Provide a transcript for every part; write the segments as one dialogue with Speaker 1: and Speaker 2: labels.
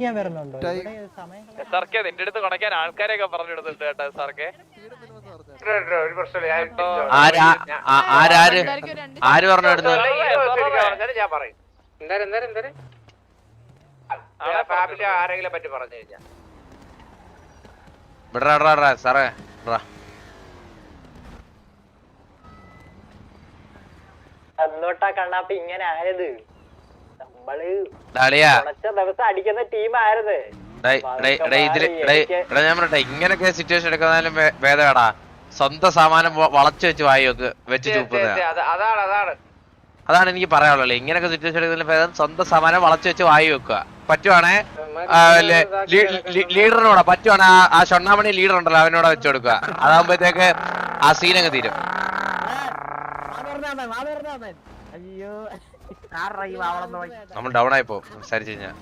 Speaker 1: ഞാൻ വരുന്നുണ്ടോ.
Speaker 2: സാർക്കെ നിന്റെ അടുത്ത് കൊണക്കാൻ ആൾക്കാരെയൊക്കെ പറഞ്ഞിടുന്നുണ്ട് കേട്ടോ സർക്കേ
Speaker 3: ഒരു പ്രശ്നമില്ല
Speaker 4: ആര് ആ- ആ- ആര് പറഞ്ഞു ഇടുന്നത്
Speaker 3: ഞാൻ പറയും. എന്തായാലും എന്തായാലും എന്തായാലും ഫാമിലി ആരെങ്കിലും പറ്റി പറഞ്ഞു കഴിഞ്ഞാ.
Speaker 4: വിടറാ സാറേ.
Speaker 1: അന്നോട്ടാ കണ്ണാപ്പ ഇങ്ങനെ ആയത്.
Speaker 4: ഞാൻ പറയട്ടെ ഇങ്ങനൊക്കെ സിറ്റുവേഷൻ എടുക്കുന്നതിലും ഭേ- ഭേദമാടാ സ്വന്തം സാമാനം വളച്ചു വെച്ച് വായി വെക്ക് വെച്ച് ചൂപ്പുന്ന
Speaker 3: അതാണ് അതാണ്.
Speaker 4: അതാണ് എനിക്ക് പറയാനുള്ളത്. ഇങ്ങനൊക്കെ സിറ്റുവേഷൻ എടുക്കുന്നതിലും ഭേദം സ്വന്തം സാമാനം വളച്ചു വെച്ച് വായി വെക്കുക. പറ്റുവാണേ? ലീഡറിനോടാ പറ്റുവാണെ? ആ- ആ ഷൊണ്ണാമണി ലീഡർ ഉണ്ടല്ലോ അവനോട് വെച്ച് കൊടുക്കുക. അതാകുമ്പോഴത്തേക്ക് ആ സീനങ്ങ് തീരും.
Speaker 1: അയ്യോ.
Speaker 4: നമ്മൾ ഡൗൺ ആയിപ്പോ സംസാരിച്ചു കഴിഞ്ഞാ.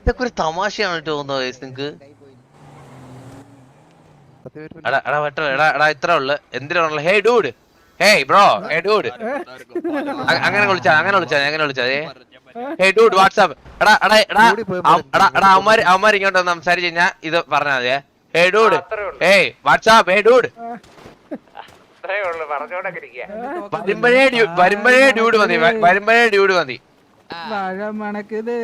Speaker 4: ഇതൊക്കെ ഒരു തമാശയാണ് കേട്ടോ തോന്നുന്നത് നിങ്ങക്ക്. എടാ എടാ വെട്ടോ എടാ എടാ ഇത്ര ഉള്ളു. എന്തിനാണുള്ള hey dude hey bro hey dude അങ്ങനെ വിളിച്ചാ അങ്ങനെ വിളിച്ചാ അങ്ങനെ വിളിച്ചാ. ഡൂഡ് വാട്സാപ്പ് എടാ എടാ എടാ എടാ എടാ അവന്മാര് അവന്മാര് ഇങ്ങോട്ട് വന്ന് സംസാരിച്ച് കഴിഞ്ഞാ ഇത് പറഞ്ഞാ മതിയേ. ഹേ ഡൂഡ് ഏയ് വാട്സാപ്പ് ഹേ ഡൂഡ് വരുമ്പഴേ വരുമ്പഴേ ഡ്യൂഡ് മതി വരുമ്പഴേ ഡ്യൂഡ് മതി.
Speaker 5: മണക്കുത്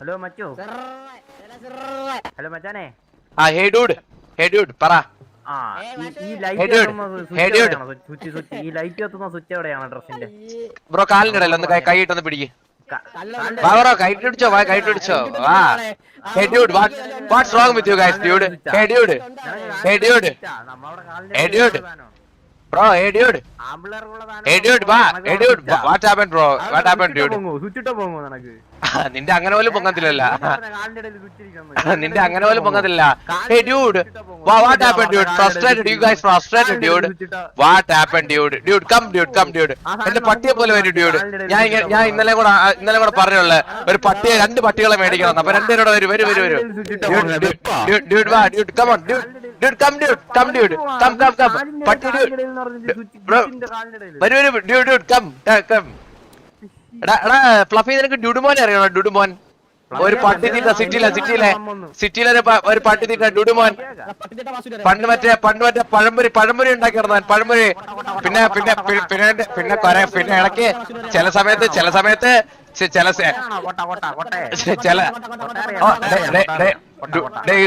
Speaker 6: ഹലോ മച്ചു ഹലോ മച്ചാനെ
Speaker 4: ആ ഹേ ഡൂഡ് ഹേ ഡൂഡ് പറ.
Speaker 6: ആ
Speaker 4: ബ്രോ കാലിൽ ഇടല്ല ഒന്ന് കൈ കൈയിട്ടൊന്ന് പിടിക്ക്. വാ ബ്രോ കൈയിട്ട് പിടിച്ചോ വാ. കൈയിട്ട് പിടിച്ചോ വാ hey dude what what's wrong with you guys dude hey dude hey dude. Hey dude. Bro hey dude വാ. Hey dude what happen bro what happen dude നിന്റെ അങ്ങനെ പോലും പൊങ്ങത്തില്ലല്ല. നിന്റെ അങ്ങനെ പോലും പൊങ്ങത്തില്ല. Hey dude what happen dude frustrated you guys frustrated dude what happen dude dude come dude come dude എന്റെ പട്ടിയെ പോലെ വരും ഡ്യൂഡ് ഞാൻ ഞാൻ ഇന്നലെ കൂടെ ഇന്നലെ കൂടെ പറഞ്ഞുള്ള ഒരു പട്ടിയെ രണ്ട് പട്ടികളെ മേടിക്കണം. അപ്പൊ രണ്ടുപേരോടെ വരും വരും വരും. ഡ്യൂഡ് ഡ്യൂഡ് വാ dude come dude dude come dude come dude come come come പട്ടി വരൂ വരൂ ഡ്യൂഡ് ഡ്യൂഡ് കം കം എടാ എടാ ഫ്ലഫി നിനക്ക് ഡുഡുമോനെ അറിയണോ ഡുഡുമോൻ ഒരു പട്ടി തീറ്റ സിറ്റിയിലെ സിറ്റിയിലെ സിറ്റിയിലെ ഒരു പട്ടി തീറ്റ ഡുഡുമോൻ പണ്ട് മറ്റേ പണ്ട് മറ്റേ പഴംപൊരി പഴംപൊരി ഉണ്ടാക്കി പഴംപൊരി പിന്നെ പിന്നെ പിന്നെ പിന്നെ കൊറേ പിന്നെ ഇടയ്ക്ക് ചില സമയത്ത് ചില സമയത്ത് ചില ചില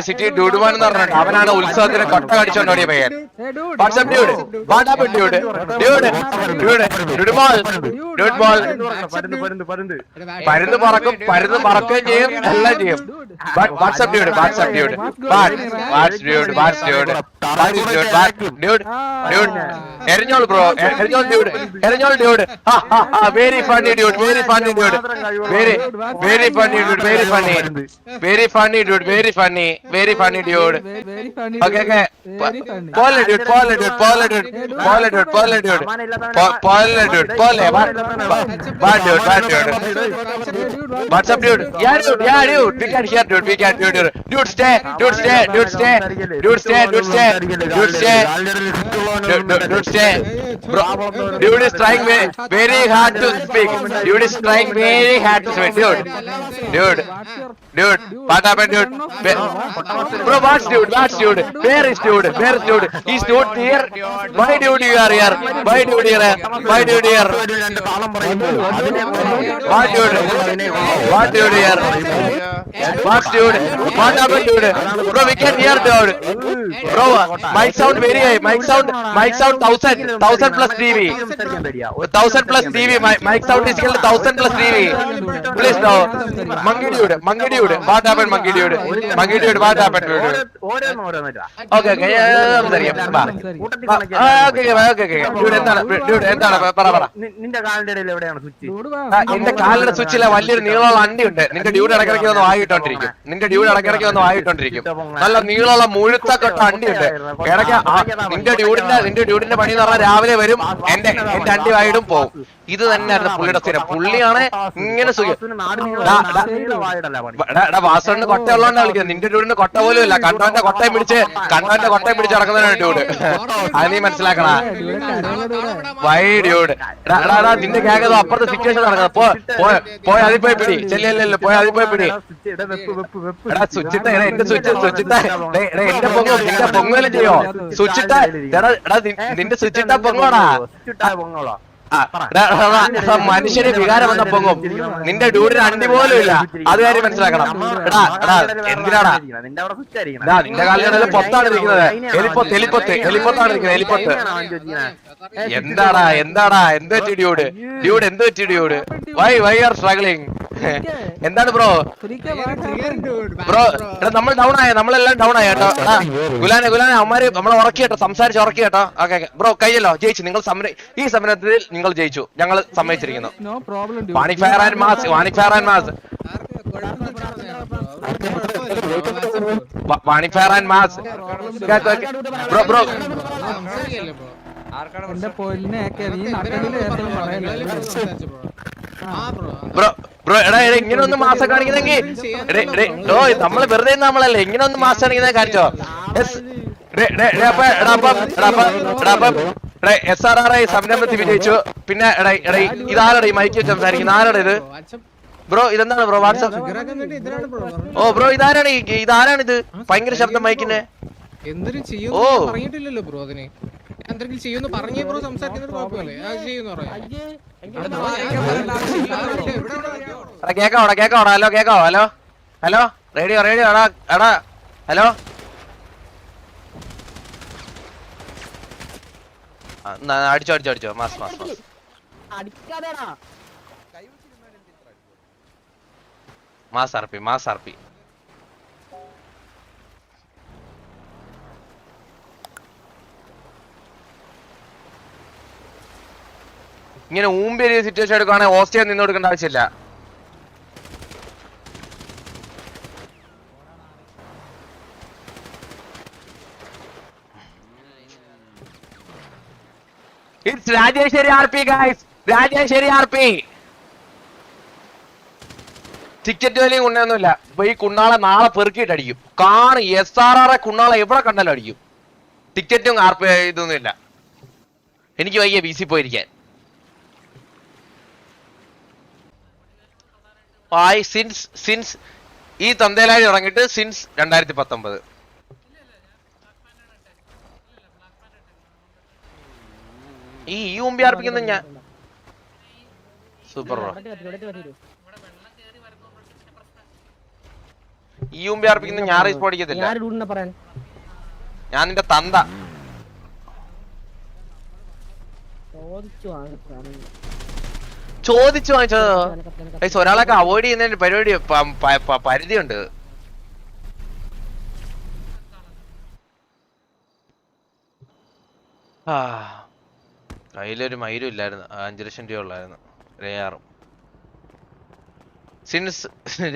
Speaker 4: സിറ്റി അവനാണ് ഉത്സവത്തിന് കൊട്ട കടിച്ചോണ്ട് ഓടിയ പയ്യൻ. Dude dude dude dude dude dude പരുന്ന് പറക്കും പരുന്ന് പറക്കുകയും ചെയ്യും എല്ലാം ചെയ്യും. What's up dude what's up dude. Dude dude. Dude dude എരിഞ്ഞോൾ bro dude dude. Very funny dude very funny dude. Very very funny dude very funny very funny dude very very funny, very funny,
Speaker 5: dude. Very,
Speaker 4: very funny.
Speaker 5: Okay, okay.
Speaker 4: Paul, dude, Paul, dude, Paul, dude, Paul, dude, Paul, dude, Paul, dude, Paul, bad dude, bad dude. What's up, dude? Yeah, dude, yeah, dude. We can hear, dude. We can, dude, dude, dude, stay, dude, stay, dude, stay, dude, stay, dude, stay, dude, stay, dude, stay. Bro, dude is trying very, very hard to speak. Dude is trying very hard to speak, dude, dude, dude. What happened, dude? Bro, what's dude? What's dude? Where is dude? Where is dude? He's not here. Why, dude, you are here? Why, dude, here? Why, dude, here? What, dude? What, dude, here? What, dude? What happened, dude? Bro, we can hear, dude. Bro, mic sound very high. Mic sound, mic sound thousand, thousand plus TV. Thousand plus TV. Mic sound is to thousand plus TV. Please, now. Monkey dude, monkey dude. What happened, monkey dude? What dude
Speaker 6: ഓരോന്ന് ഓരോന്നില്ല
Speaker 4: okay okay സംസാരിക്കാം. വാ.
Speaker 6: കൂട്ടത്തിൽ
Speaker 4: ആ,
Speaker 6: connect
Speaker 4: ആ,
Speaker 6: ചെയ്യാൻ
Speaker 4: okay okay okay. Dude എന്താണ്? Dude എന്താണ്? പറ പറ.
Speaker 6: നിന്റെ കാലിന്റെ ഇടയിൽ എവിടെയാണ് സ്വിച്ച്?
Speaker 5: ഡൂഡ് വാ.
Speaker 4: ആ, എന്റെ കാലിന്റെ സ്വിച്ചിലെ വലിയൊരു നീളമുള്ള അണ്ടി ഉണ്ട് നിന്റെ ഡ്യൂഡ് ഇടയ്ക്കിടയ്ക്ക് വന്ന് വായിട്ടോണ്ടിരിക്കും. നിന്റെ ഡ്യൂഡ് ഇടയ്ക്കിടയ്ക്ക് വന്ന് വായിട്ടോണ്ടിരിക്കും. നല്ല നീളമുള്ള മുഴുത്തക്കെട്ട അണ്ടി ഉണ്ട്. ഇടയ്ക്ക് നിന്റെ ഡ്യൂഡിന്റെ നിന്റെ ഡ്യൂഡിന്റെ പണി എന്ന് പറഞ്ഞാൽ രാവിലെ വരും. എന്റെ എന്റെ അണ്ടി വായിടും പോകും ഇത് തന്നെയായിരുന്നു പുള്ളിയുടെ സ്ഥിരം. പുള്ളിയാണ് ഇങ്ങനെ സുഖം. വാസണിന് കൊട്ട ഉള്ളതുകൊണ്ടാണ് വിളിക്കുന്നത് നിന്റെ ഡ്യൂഡിന് കൊട്ട പോലും ഇല്ല. കണ്ണാന്റെ കൊട്ടയും പിടിച്ച് കണ്ണാന്റെ കൊട്ടയും പിടിച്ച് നടക്കുന്നവനാണ് ഡ്യൂഡ് അത് നീ മനസ്സിലാക്കണ.
Speaker 5: Dude dude.
Speaker 4: വൈ ഡ്യൂഡ് എടാ നിന്റെ കേക്കതോ അപ്പുറത്തെ സിറ്റുവേഷൻ നടക്കുന്നത്. പോയ അതിൽ പോയി പിടി. ചെല്ലല്ലോ പോയ അതിൽ പോയി പിടി. എടാ സ്വിച്ചിട്ട എടാ എന്റെ സ്വിച്ച് സ്വിച്ചിട്ട എന്റെ പൊങ്ങും നിന്റെ പൊങ്ങലും ചെയ്യോ? സ്വിച്ചിട്ട എടാ നിന്റെ സ്വിച്ചിട്ട പൊങ്ങോടാ
Speaker 6: പൊങ്ങോളാ
Speaker 4: മനുഷ്യന് വികാരം വന്ന പൊങ്ങും. നിന്റെ ഡ്യൂഡിന് അണ്ടി പോലും ഇല്ല. അത് കാര്യം മനസ്സിലാക്കണം. എടാ എടാ എന്തിനാടാ?
Speaker 6: നിന്റെ
Speaker 4: കാലിൽ പൊത്താണ് ഇരിക്കുന്നത്. എലിപ്പൊത്ത് എലിപ്പൊത്ത് എലിപ്പൊത്താണ് ഇരിക്കുന്നത് എലിപ്പൊത്ത്. എന്താടാ എന്താടാ എന്ത് പറ്റി ഡ്യൂഡ്? ഡ്യൂഡ് എന്ത് പറ്റി dude? Why why are struggling എന്താണ് ബ്രോ? ബ്രോ എടാ നമ്മൾ ഡൗൺ ആയ? നമ്മളെല്ലാം ഡൗൺ ആയ കേട്ടോ? ഗുലാനെ ഗുലാനെ അമ്മമാര് നമ്മളെ ഉറക്കി കേട്ടോ സംസാരിച്ച് ഉറക്കി കേട്ടോ. ഓക്കെ ബ്രോ കഴിയല്ലോ. ജയിച്ചു. നിങ്ങൾ സമര ഈ സമരത്തിൽ നിങ്ങൾ ജയിച്ചു. ഞങ്ങൾ സമ്മതിച്ചിരിക്കുന്നു.
Speaker 5: No problem dude.
Speaker 4: വാണിക് fire and mass വാണിക് fire and mass വാണിക് fire and mass bro? Bro
Speaker 5: എന്റെ പൊന്നിയൊക്കെ നീ ഏറ്റവും പറയല്ലേ
Speaker 4: ബ്രോ. ബ്രോ എടാ എടാ ഇങ്ങനെ ഒന്ന് മാസം കാണിക്കുന്നെങ്കിൽ ഓ നമ്മൾ വെറുതെ നമ്മളല്ലേ? ഇങ്ങനെ ഒന്ന് മാസം കാണിക്കുന്ന കാണിച്ചോ? എസ് ആർ ആർ ഐ സംരംഭത്തിൽ വിജയിച്ചു. പിന്നെ എടാ എടാ ഇതാരടാ ഈ മൈക്ക് വെച്ച് സംസാരിക്കുന്നത്? ആരാടാ ഇത്? ബ്രോ ഇതെന്താണ് ബ്രോ വാട്സാപ്പ്? ഓ ബ്രോ ഇതാരാണ് ഇതാരാണിത്? ഇതാരാണ് ഇത് ഭയങ്കര ശബ്ദം മൈക്കിന്റെ
Speaker 7: എന്തൊരു
Speaker 4: ഓ.
Speaker 7: ചെയ്യുന്നു പറഞ്ഞിട്ടില്ലല്ലോ ബ്രോ അതിന്. ഞാൻ എന്തെങ്കിലും ചെയ്യുന്നു പറഞ്ഞേ ബ്രോ സംസാരിക്കുന്നത് കുഴപ്പമില്ലേ. ആ ചെയ്യുന്നു പറയാം.
Speaker 4: എടാ കേക്കാവോടാ കേക്കാവോടാ ഹലോ കേക്കാവോ ഹലോ? ഹലോ? റേഡിയോ റേഡിയോ എടാ എടാ ഹലോ? അടിച്ചോ അടിച്ചോ അടിച്ചോ. Mass mass mass. Mass RP mass RP ഇങ്ങനെ ഊമ്പേരിയ സിറ്റുവേഷൻ എടുക്കുകയാണെങ്കിൽ ഓസ്ട്രിയ നിന്ന് കൊടുക്കേണ്ട ആവശ്യമില്ല. It's Rajeshwari R P guys Rajeshwari R P ticket വിലയും കൊണ്ടൊന്നുമില്ല ഇപ്പൊ ഈ കുണ്ണാളെ നാളെ പെറുക്കിയിട്ട് അടിക്കും കാണ് എസ് ആർ ആർ കുണ്ണാളെ എവിടെ കണ്ടാലും അടിക്കും. ടിക്കറ്റും ആർ പി ഇതൊന്നുമില്ല. എനിക്ക് വയ്യ ബി സി പോയിരിക്കാൻ. ആയി സിൻസ് സിൻസ് ഈ തന്തേലായി തുടങ്ങിയിട്ട് സിൻസ് രണ്ടായിരത്തി പത്തൊമ്പത് ഈ യു എം പി ആർപ്പിക്കുന്ന ഞാൻ സൂപ്പർ ഈ ഉമ്പി ആർപ്പിക്കുന്ന ഞാൻ റേസ് പഠിക്കത്തില്ല.
Speaker 1: ഞാൻ
Speaker 4: നിന്റെ തന്ത.
Speaker 1: ചോദിച്ചു
Speaker 4: ചോദിച്ചു വാങ്ങിച്ചോ ഒരാളൊക്കെ അവോയ്ഡ് ചെയ്യുന്നതിന്റെ പരിപാടി പരിധിയുണ്ട്. ആ കയ്യിലൊരു മയിലും ഇല്ലായിരുന്നു. അഞ്ചു ലക്ഷം രൂപ ഉള്ളായിരുന്നു. രേയാറും സിൻസ്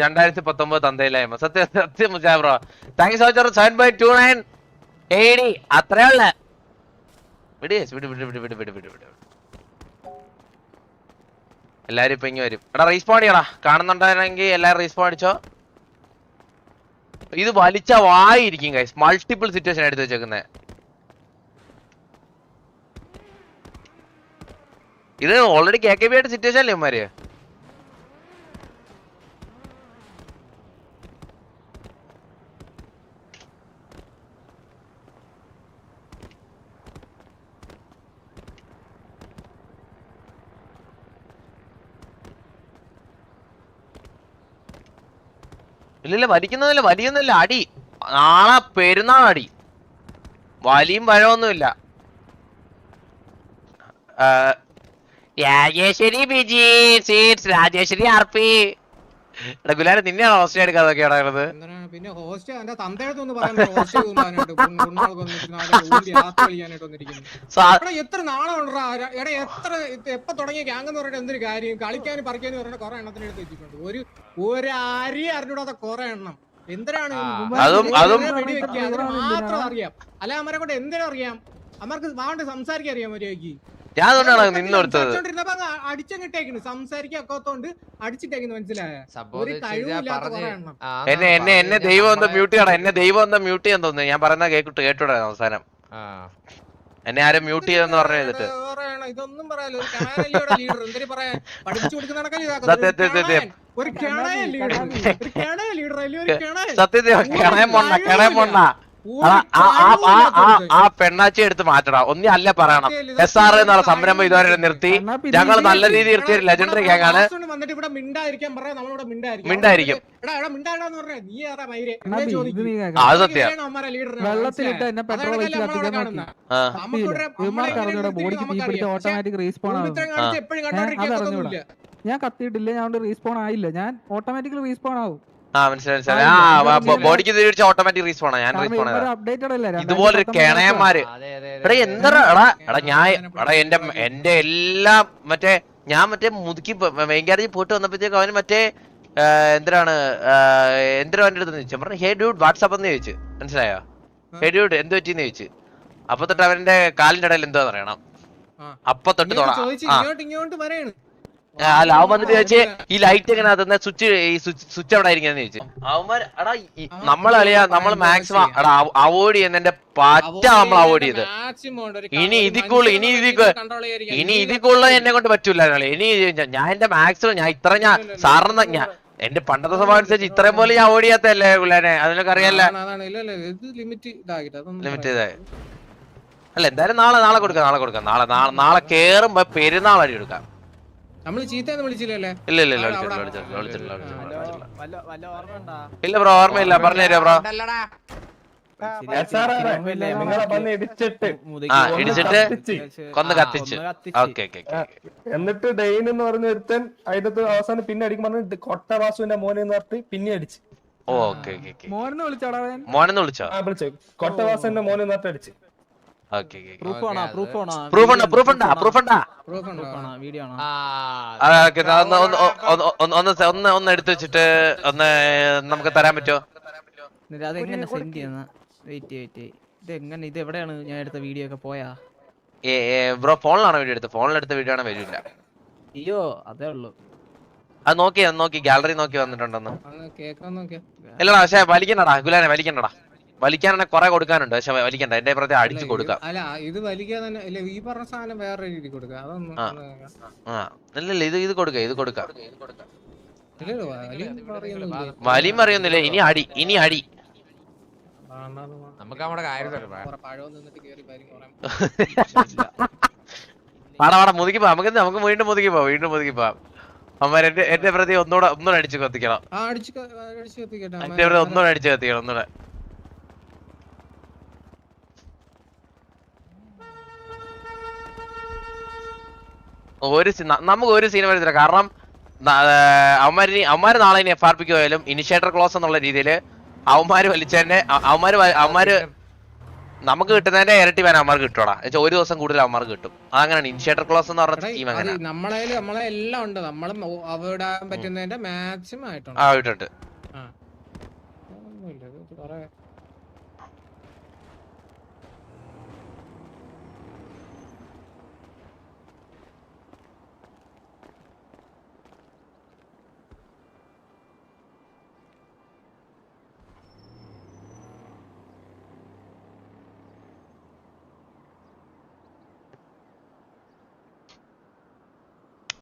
Speaker 4: രണ്ടായിരത്തി പത്തൊമ്പത് തന്തയിലായ്മ സത്യം സത്യം മുജാബ്രോ thank you so much seven by two nine എയ്ഡി അത്രേ അത്രയുള്ള വിട് guys, വിട് വിട് വിട് വിട് വിട് വിട് വിട്. എല്ലാരും ഇപ്പൊ ഇങ്ങ് വരും. എടാ റീസ്പോൺ ചെയ്യടാ. കാണുന്നുണ്ടായിരുന്നെങ്കിൽ എല്ലാരും റീസ്പോൺ അടിച്ചോ. ഇത് വലിച്ച വായിരിക്കും ഗൈസ് മൾട്ടിപ്പിൾ സിറ്റുവേഷൻ എടുത്ത് വെച്ചേക്കുന്നത് ഇത് ഓൾറെഡി കെ കെ ബി ആയിട്ട് സിറ്റുവേഷൻ അല്ലേ ഇവന്മാര്? ഇല്ലില്ല വലിക്കുന്നതല്ല വലിയൊന്നുമില്ല അടി. നാളെ പെരുന്നാൾ അടി വലിയും പഴമൊന്നുമില്ല. Rajeshwari Biji seats Rajeshwari R P. എടാ നിന്നെയാണ് ഹോസ്റ്റ് എടുക്കാതൊക്കെ
Speaker 7: എന്തിനാണ് പിന്നെ ഹോസ്റ്റ് എന്റെ തന്തയുടെ ഒന്ന് പറയാൻ ഹോസ്റ്റ് വന്നിട്ട് യാത്ര കളിക്കാനായിട്ട് വന്നിരിക്കുന്നു. എടാ എത്ര നാളെ എടാ എത്ര എപ്പോ തുടങ്ങിയ ഗ്യാങ് എന്ന് പറഞ്ഞിട്ട് എന്തൊരു കാര്യം? കളിക്കാനും പറിക്കാനും പറഞ്ഞ കുറെ എണ്ണത്തിന് എടുത്ത് വെച്ചിട്ടുണ്ട്. ഒരു ഒരു അരി അറിഞ്ഞൂടാത്ത കുറെ എണ്ണം. എന്തിനാണ് മാത്രം അറിയാം. അല്ല അമ്മരെ കൊണ്ട് എന്തിനാ അറിയാം അമ്മർക്ക് വാണ്ട് സംസാരിക്കാൻ അറിയാം മര്യാദയ്ക്ക്
Speaker 4: ഞാൻ അതുകൊണ്ടാണ് നിന്നെടുത്തത്
Speaker 7: അടിച്ചങ്ങിട്ടേക്കുന്നു. സംസാരിക്കാൻ ഒക്കത്തോണ്ട് അടിച്ചിട്ടേക്കുന്നു മനസ്സിലായോ?
Speaker 4: എന്നെ എന്നെ എന്നെ ദൈവം ഒന്ന് മ്യൂട്ട് ചെയ്യണം. എന്നെ ദൈവം ഒന്ന് മ്യൂട്ട് ചെയ്യാൻ തോന്നുന്നു. ഞാൻ പറയുന്ന കേട്ടിട്ട് കേട്ടൂടെ അവസാനം. എന്നെ ആരും മ്യൂട്ട് ചെയ്തെന്ന് പറഞ്ഞു ചെയ്തിട്ട്
Speaker 7: ഇതൊന്നും പറയാലോ
Speaker 4: സത്യത്തിൽ കിണയം മൊണ്ണ കിണയം മൊണ്ണ ആ പെണ്ണാച്ചി എടുത്ത് മാറ്റടാ. ഒന്നി അല്ല പറയണം. എസ് ആർ എന്നുള്ള സംരംഭം ഇതുവരെ നിർത്തി. ഞങ്ങൾ നല്ല രീതിയിൽ നിർത്തിയ ഒരു ലെജൻഡറി
Speaker 7: ഗ്യാങ്ങാണ് മിണ്ടായിരിക്കും.
Speaker 4: മിണ്ടായിരിക്കും.
Speaker 7: എടാ എടാ മിണ്ടാടാന്ന് പറഞ്ഞാ. നീ ആരാ മൈരെ
Speaker 5: ഇത് നീ കേൾക്കാം.
Speaker 4: അത് സത്യം.
Speaker 5: വെള്ളത്തിലിട്ട് എന്നെ പെട്രോൾ ഒഴിച്ച് കത്തിക്കാൻ നോക്കി.
Speaker 4: ആ.
Speaker 5: ഇവന്മാർക്ക് അറിഞ്ഞൂടാ ബോഡിക്ക് തീ പിടിച്ച ഓട്ടോമാറ്റിക് റീസ്പോൺ ആവും. ഞാൻ കത്തിയിട്ടില്ല. ഞാൻ റീസ്പോൺ ആയില്ല. ഞാൻ ഓട്ടോമാറ്റിക്കലി റീസ്പോൺ ആവും.
Speaker 4: ആ മനസ്സിലായി മനസ്സിലായി. ആ ബോഡിക്ക് തിരിച്ച് ഓട്ടോമാറ്റിക് റീസ്പോൺ ഞാൻ റീസ്പോൺ ഇതുപോലൊരു കിണയന്മാര്. എടാ എന്താ എടാ എടാ ഞാൻ എടാ എന്റെ എന്റെ എല്ലാം മറ്റേ ഞാൻ മറ്റേ മുതുക്കി മെയിൻ ഗ്യാരേജിൽ പോയിട്ട് വന്നപ്പോഴത്തേക്ക് അവന് മറ്റേ എന്തിനാണ് എന്തിനാ അവന്റെ അടുത്ത് ചോദിച്ചു? പറഞ്ഞു ഹേ ഡ്യൂഡ് വാട്സാപ്പ് എന്ന് ചോദിച്ചു. മനസ്സിലായോ? ഹേ ഡ്യൂഡ് എന്ത് പറ്റിന്ന് ചോദിച്ചു. അപ്പൊ തൊട്ട് അവന്റെ കാലിന്റെ ഇടയിൽ എന്തോ
Speaker 7: പറയണം.
Speaker 4: അപ്പൊ തൊട്ട്
Speaker 7: ഇങ്ങോട്ട്
Speaker 4: അല്ല അവൻ വന്നിട്ട് ചോദിച്ചേ ഈ ലൈറ്റ് എങ്ങനെ തന്നെ സ്വിച്ച് ഈ സ്വിച്ച് അവിടെ ആയിരിക്കും ചോദിച്ചു. അവന്മാർ എടാ നമ്മൾ അളിയാ നമ്മൾ മാക്സിമം എടാ അവോയ്ഡ് ചെയ്യുന്നതിന്റെ പറ്റ നമ്മൾ അവോയ്ഡ് ചെയ്ത്. ഇനി
Speaker 7: ഇതിക്കുള്ള
Speaker 4: ഇതിൽ കൂടുതൽ- ഇനി
Speaker 7: ഇതിക്ക്
Speaker 4: ഇനി ഇതിക്കുള്ള കൂടുതൽ എന്നെ കൊണ്ട് പറ്റൂല ഇനി ഞാൻ എന്റെ മാക്സിമം ഞാൻ ഇത്ര ഞാൻ സാറിന് ഞാൻ എന്റെ പണ്ടത്തെ സ്വഭാവം അനുസരിച്ച് ഇത്രയും പോലെ ഞാൻ ഓടിയാത്തല്ലേ പിള്ളേനെ അതിനൊക്കെ അറിയാല്ല
Speaker 7: ലിമിറ്റ്
Speaker 4: ഇതായി. അല്ല എന്തായാലും നാളെ നാളെ കൊടുക്കാം നാളെ കൊടുക്കാം. നാളെ നാളെ നാളെ കേറുമ്പോ പെരുന്നാൾ അടി കൊടുക്കാം.
Speaker 7: നമ്മൾ ചീത്തയെന്ന് വിളിച്ചില്ലല്ലേ?
Speaker 4: ഇല്ല ഇല്ല ഇല്ല വിളിച്ചിട്ടില്ല വിളിച്ചിട്ടില്ല വിളിച്ചിട്ടില്ല വിളിച്ചിട്ടില്ല, വിളിച്ചിട്ടില്ല.
Speaker 1: വല്ല വല്ല ഓർമ്മ
Speaker 4: ഇല്ല ബ്രോ ഓർമ്മയില്ല പറഞ്ഞു തരാം ബ്രോ?
Speaker 6: ഇടിച്ചിട്ട്.
Speaker 4: ആ ഇടിച്ചിട്ട്
Speaker 6: കത്തിച്ച്.
Speaker 4: കൊന്ന് കത്തിച്ച്. ഓക്കെ ഓക്കെ
Speaker 6: എന്നിട്ട് ഡെയിൻ എന്ന് പറഞ്ഞ ഒരുത്തൻ അതിന്റെ അവസാനം പിന്നെ അടിക്കും പറഞ്ഞു കൊട്ട വാസുവിന്റെ മോനെ എന്ന് പറഞ്ഞിട്ട് പിന്നെ അടിച്ച്.
Speaker 4: ഓക്കെ
Speaker 5: മോനെന്ന് വിളിച്ചോ
Speaker 4: മോനെന്ന് വിളിച്ചോ?
Speaker 6: കൊട്ടവാസന്റെ മോനെ എന്ന് പറഞ്ഞിട്ട് അടിച്ച്.
Speaker 4: ഒന്ന് എടുത്ത് വെച്ചിട്ട് ഒന്ന് നമുക്ക് തരാൻ പറ്റുമോ?
Speaker 1: എന്നിട്ട് അതെങ്ങനെ സെൻഡ് ചെയ്യുന്ന? വെയിറ്റ് വെയിറ്റ് ഇത് എങ്ങനെ ഇത് എവിടെയാണ് ഞാൻ എടുത്ത വീഡിയോ ഒക്കെ പോയാ?
Speaker 4: ബ്രോ ഫോണിലാണോ വീഡിയോ എടുത്തത്? ഫോണിലെടുത്ത വീഡിയോ ആണോ വരില്ല?
Speaker 1: അയ്യോ അതേ ഉള്ളൂ.
Speaker 4: അത് നോക്കി നോക്കി ഗാലറി നോക്കി വന്നിട്ടുണ്ടെന്ന്. ഇല്ലടാ പക്ഷെ വലിക്കണ്ടടാ ഗുലാനെ വലിക്കണ്ടടാ. വലിക്കാനാണെ കുറെ കൊടുക്കാനുണ്ട്. പക്ഷെ വലിക്കണ്ട. എന്റെ പ്രതി അടിച്ചു കൊടുക്കാം.
Speaker 7: അല്ല ഇത് വലിക്കാൻ തന്നെ ഇല്ല ഈ പറഞ്ഞ സാധനം വേറെ രീതി കൊടുക്കാം. അതൊന്നും
Speaker 4: ആ. ഇത് ഇത് കൊടുക്ക ഇത് കൊടുക്കാം. വലിയ അറിയൊന്നില്ല ഇനി അടി ഇനി അടി.
Speaker 2: നമുക്ക് നമ്മുടെ കാര്യം
Speaker 4: വാടാ വാടാ മുതുക്കി പോവാം. നമുക്ക് നമുക്ക് വീണ്ടും മുതുക്കി പോവാം. വീണ്ടും മുതുക്കി പോവാം. അമ്മ എന്റെ എന്റെ പ്രതി ഒന്നുകൂടെ ഒന്നുകൂടെ അടിച്ചു കത്തിക്കണം.
Speaker 7: ആ അടിച്ച് ക- അടിച്ച് കത്തിക്കട്ടെ.
Speaker 4: എന്റെ പ്രതി ഒന്നുകൂടെ അടിച്ചു കത്തിക്കണം ഒന്നുകൂടെ ഒരു നമുക്ക് ഒരു സീൻ വരുന്നില്ല കാരണം അവന്മാരി അവന്മാര് നാളെ ഇനി എഫ് ആർ പിക്ക് പോയാലും ഇനിഷ്യേറ്റർ ക്ലോസ് എന്നുള്ള രീതിയിൽ അവന്മാര് വലിച്ചതന്നെ അവന്മാര് അവന്മാര് നമുക്ക് കിട്ടുന്നതിന്റെ ഇരട്ടി വേണം അവന്മാർക്ക് കിട്ടൂടാ. എന്നുവെച്ചാൽ ഒരു ദിവസം കൂടുതൽ അവന്മാർക്ക് കിട്ടും. അതങ്ങനെയാണ്. ഇനിഷ്യേറ്റർ ക്ലോസ് എന്ന് പറഞ്ഞ സ്കീം അങ്ങനെ
Speaker 7: നമ്മളെ നമ്മളെ എല്ലാം ഉണ്ട്. നമ്മൾ പറ്റുന്നതിന്റെ മാക്സിമം ആയിട്ടുണ്ട്.
Speaker 4: ആ